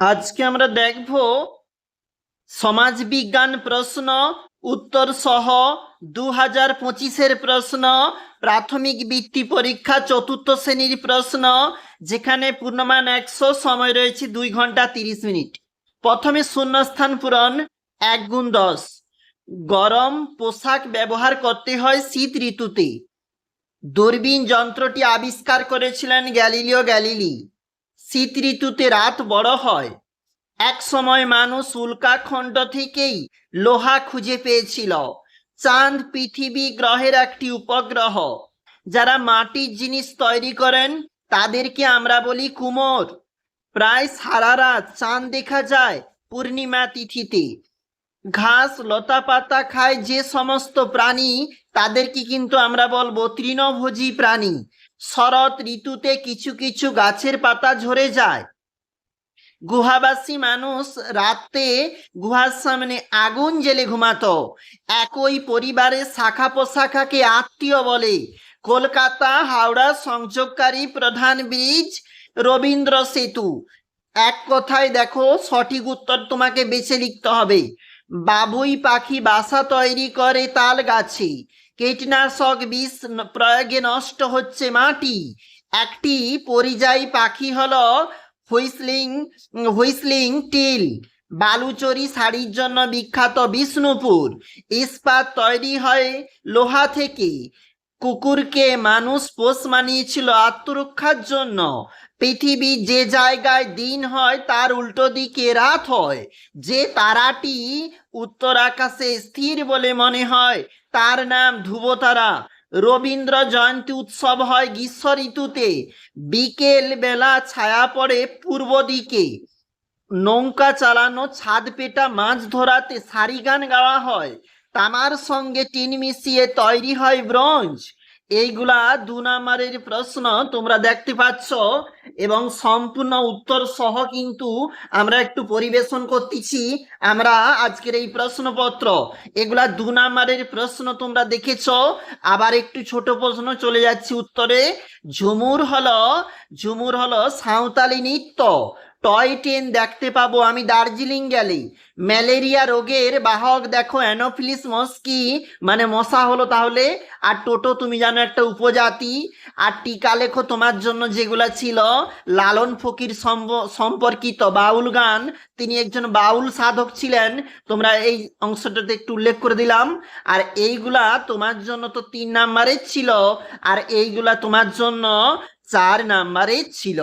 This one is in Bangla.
আজকে আমরা দেখব সমাজবিজ্ঞান প্রশ্ন, উত্তর সহ দু হাজার পঁচিশের প্রশ্ন, প্রাথমিক বৃত্তি পরীক্ষা, চতুর্থ শ্রেণির প্রশ্ন, যেখানে পূর্ণমান একশো, সময় রয়েছে দুই ঘণ্টা তিরিশ মিনিট। প্রথমে শূন্যস্থান পূরণ, এক গুণ দশ। গরম পোশাক ব্যবহার করতে হয় শীত ঋতুতে। দূরবীন যন্ত্রটি আবিষ্কার করেছিলেন গ্যালিলিও গ্যালিলি। শীত ঋতুতে রাত বড় হয়। এক সময় মানুষ উল্কাখণ্ড থেকেই লোহা খুঁজে পেয়েছিল। চাঁদ পৃথিবী গ্রহের একটি উপগ্রহ। যারা মাটির জিনিস তৈরি করেন, তাদেরকে আমরা বলি কুমোর। প্রায় সারা রাত চাঁদ দেখা যায় পূর্ণিমা তিথিতে। ঘাস লতা পাতা খায় যে সমস্ত প্রাণী, তাদেরকে কিন্তু আমরা বলব তৃণভোজী প্রাণী। শরৎ ঋতুতে কিছু কিছু গাছের পাতা ঝরে যায়। গুহাবাসী মানুষ রাতে গুহার সামনে আগুন জেলে ঘুমাতো। একই পরিবারের শাখা পোশাখাকে আত্মীয় বলে। কলকাতা হাওড়া সংযোগকারী প্রধান ব্রিজ রবীন্দ্র সেতু। এক কথায় দেখো, সঠিক উত্তর তোমাকে বেছে লিখতে হবে। বাবুই পাখি বাসা তৈরি করে তাল গাছে। কীটনাশক বিষ প্রয়োগে নষ্ট হচ্ছে মাটি। একটি পরিযায়ী পাখি হলো হুইসলিং হুইসলিং টিল। বালুচরি শাড়ির জন্য বিখ্যাত বিষ্ণুপুর। ইস্পাত তৈরি হয় লোহা থেকে। কুকুরকে মানুষ পোষ মানিয়েছিল আত্মরক্ষার জন্য। পৃথিবী যে জায়গায় দিন হয়, তার উল্টো দিকে রাত হয়। যে তারাটি উত্তর আকাশে স্থির বলে মনে হয় তার নাম ধ্রুবতারা। রবীন্দ্র জয়ন্তী উৎসব হয় গ্রীষ্ম ঋতুতে। বিকেল বেলা ছায়া পড়ে পূর্ব দিকে। নৌকা চালানো, ছাদ পেটা, মাছ ধরাতে সারি গান গাওয়া হয়। তামার সঙ্গে টিন মিশিয়ে তৈরি হয় ব্রোঞ্জ। এইগুলা দু নাম্বারের প্রশ্ন তোমরা দেখতে পাচ্ছ, এবং সম্পূর্ণ উত্তর সহ কিন্তু আমরা একটু পরিবেশন করতেছি। আমরা আজকের এই প্রশ্নপত্র, এগুলা দু নাম্বারের প্রশ্ন তোমরা দেখেছ। আবার একটু ছোট প্রশ্ন চলে যাচ্ছি উত্তরে। ঝুমুর হলো ঝুমুর হলো সাঁওতালি নৃত্য। টয় ট্রেন দেখতে পাবো, আমি দার্জিলিং গেলে ম্যালেরিয়া রোগের বাহক দেখো, অ্যানোফিলিস মস্কি। মানে মশা হলো তাহলে। আর টোটো, তুমি জানো একটা উপজাতি। আর টিকা লেখো তোমার জন্য যেগুলা ছিল। লালন ফকির সম্পর্কিত বাউল গান। তিনি একজন বাউল সাধক ছিলেন। তোমরা এই অংশটাতে একটু উল্লেখ করে দিলাম। আর এইগুলা তোমার জন্য তো তিন নাম্বারে ছিল। আর এইগুলা তোমার জন্য চার নাম্বারে ছিল।